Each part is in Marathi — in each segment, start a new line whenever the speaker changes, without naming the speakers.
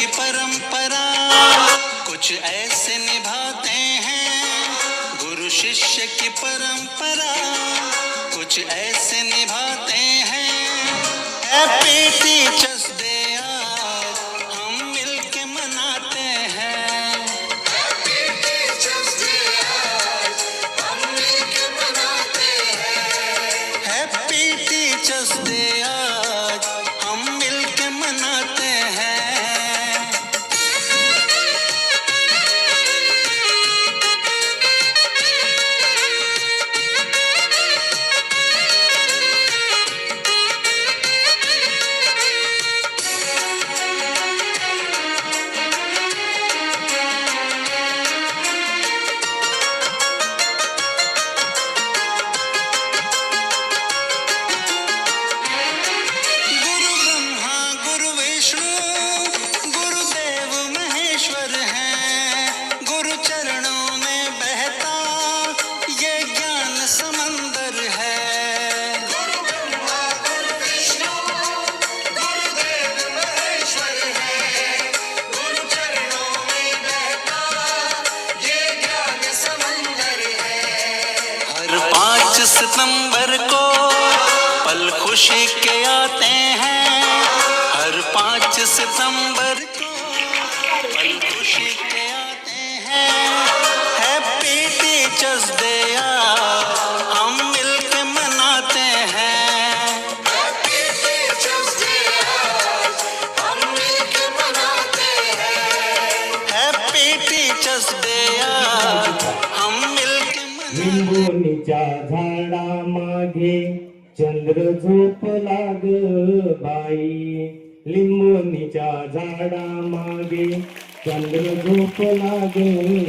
की परंपरा कुछ ऐसे निभाते हैं। गुरु शिष्य की परंपरा कुछ ऐसे निभाते हैं। हैप्पी टीचर्स डे पाँच सितंबर को पल खुशी के आते हैं। हर पाँच सितंबर
त्या झाडा मागे चंद्र झोपला ग बाई. लिंबोनीच्या झाडा मागे चंद्र झोपला ग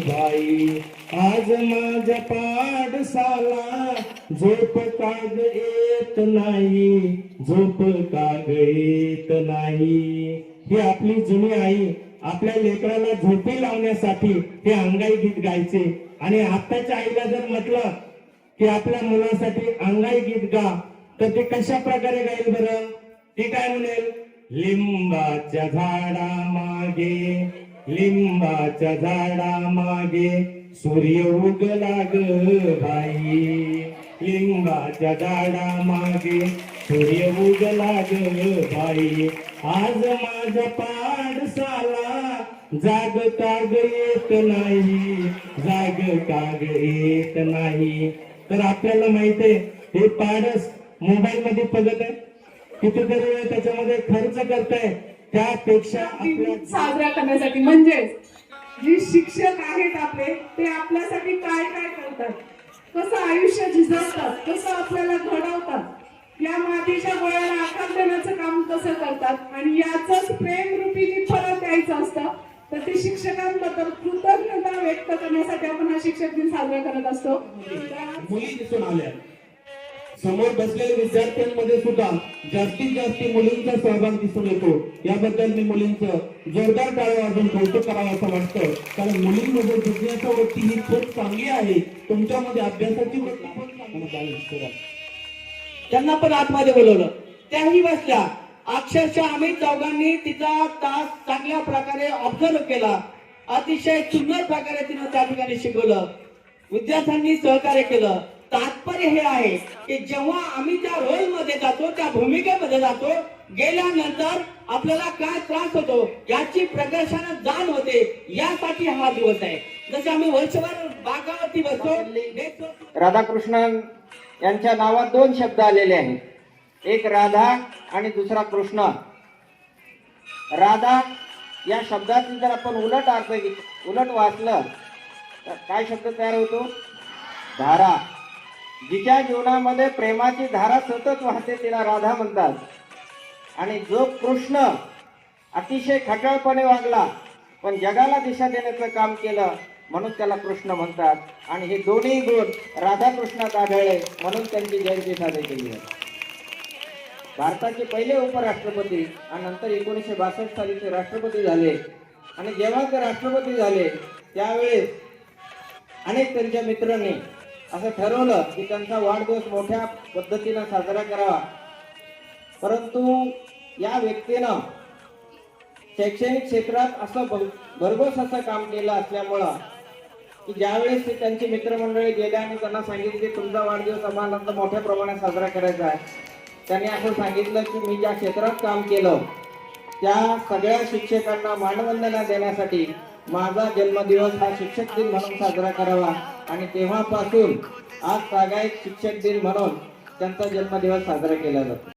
बाई. आज माझ्या पाडसाला झोप काग येत नाही. झोप काग येत नाही. ही आपली जुनी आई आपल्या लेकराला झोपी लावण्यासाठी हे अंगाई गीत गायचे. आणि आत्ताच्या आईला जर म्हटलं की आपल्या मुलासाठी अंगाई गीत गा. तर ते कशा प्रकारे गाईल बरं? ती काय म्हणेल? लिंबाच्या झाडा मागे लिंबाच्या झाडा मागे सूर्य उगला ग बाई लिंबाच्या झाडा मागे सूर्य उगला ग बाई आज माझ्या पाडसाला जाग काग येत नाही जाग काग येत नाही. तर आपल्याला माहीत आहे हे पाडस मोबाईल मध्ये बघत आहे. कितीतरी वेळ त्याच्यामध्ये खर्च करताय त्यापेक्षा
साजरा करण्यासाठी. म्हणजेच जे शिक्षक आहेत आपले ते आपल्यासाठी काय काय करतात? कसं आयुष्य झिजवतात? कसं आपल्याला घडवतात? या मातीच्या गोळ्याला आकार देण्याचं काम कसं करतात? आणि याच प्रेम रूपी फळ द्यायचं असतं तर ते शिक्षकांबद्दल कृतज्ञता व्यक्त करण्यासाठी आपण हा शिक्षक दिन साजरा करत असतो. त्या-
मुली दिसून आल्या. समोर बसलेल्या विद्यार्थ्यांमध्ये सुद्धा जास्तीत जास्त मुलींचा सहभाग दिसून येतो. याबद्दल मी मुलींचं जोरदार टाळ्या वाजून कौतुक करावं असं वाटतं. कारण मुलींमध्ये जिज्ञासा वृत्ती ही खूप चांगली आहे. तुमच्यामध्ये अभ्यासाची वृत्ती पण चांगली.
त्यांना पण आतमध्ये बोलवलं. त्याही बसल्या. अक्षरशः आम्ही चौघांनी तिचा तास चांगल्या प्रकारे ऑब्झर्व केला. अतिशय सुंदर प्रकारे तिनं त्या ठिकाणी शिकवलं. विद्यार्थ्यांनी सहकार्य केलं. तात्पर्य हे आहे की जेव्हा आम्ही त्या रोलमध्ये जातो त्या भूमिकेमध्ये जातो गेल्यानंतर आपल्याला काय त्रास होतो याची प्रदर्शन जाण होते यासाठी हा दिवस आहे. जसे आम्ही वर्षभर बागावरती बसतो
राधाकृष्णन यांच्या नावात दोन शब्द आलेले आहेत. एक राधा आणि दुसरा कृष्ण. राधा या शब्दातून जर आपण उलट अर्थ उलट वाचलं तर काय शब्द तयार होतो? धारा. जिच्या जीवनामध्ये प्रेमाची धारा सतत वाहते तिला राधा म्हणतात. आणि जो कृष्ण अतिशय खटाळपणे वागला पण जगाला दिशा देण्याचं काम केलं म्हणून त्याला कृष्ण म्हणतात. आणि हे दोन्ही गुण राधाकृष्णात आढळले म्हणून त्यांची जयंती साजरी केली आहे भारताचे पहिले उपराष्ट्रपती आणि नंतर एकोणीसशे बासष्ट साली ते राष्ट्रपती झाले. आणि जेव्हा ते राष्ट्रपती झाले त्यावेळेस अनेक त्यांच्या मित्रांनी असं ठरवलं की त्यांचा वाढदिवस मोठ्या पद्धतीनं साजरा करावा. परंतु या व्यक्तीनं शैक्षणिक क्षेत्रात असं भरघोस असं काम केलं असल्यामुळं की ज्यावेळेस ते त्यांची मित्रमंडळी गेले आणि त्यांना सांगितले की तुमचा वाढदिवस आम्हाला मोठ्या प्रमाणात साजरा करायचा आहे त्यांनी असं सांगितलं की मी ज्या क्षेत्रात काम केलं त्या सगळ्या शिक्षकांना मानवंदना देण्यासाठी माझा जन्मदिवस हा शिक्षक दिन म्हणून साजरा करावा आणि तेव्हापासून आज सागायत शिक्षक दिन म्हणून त्यांचा जन्मदिवस साजरा केला जातो.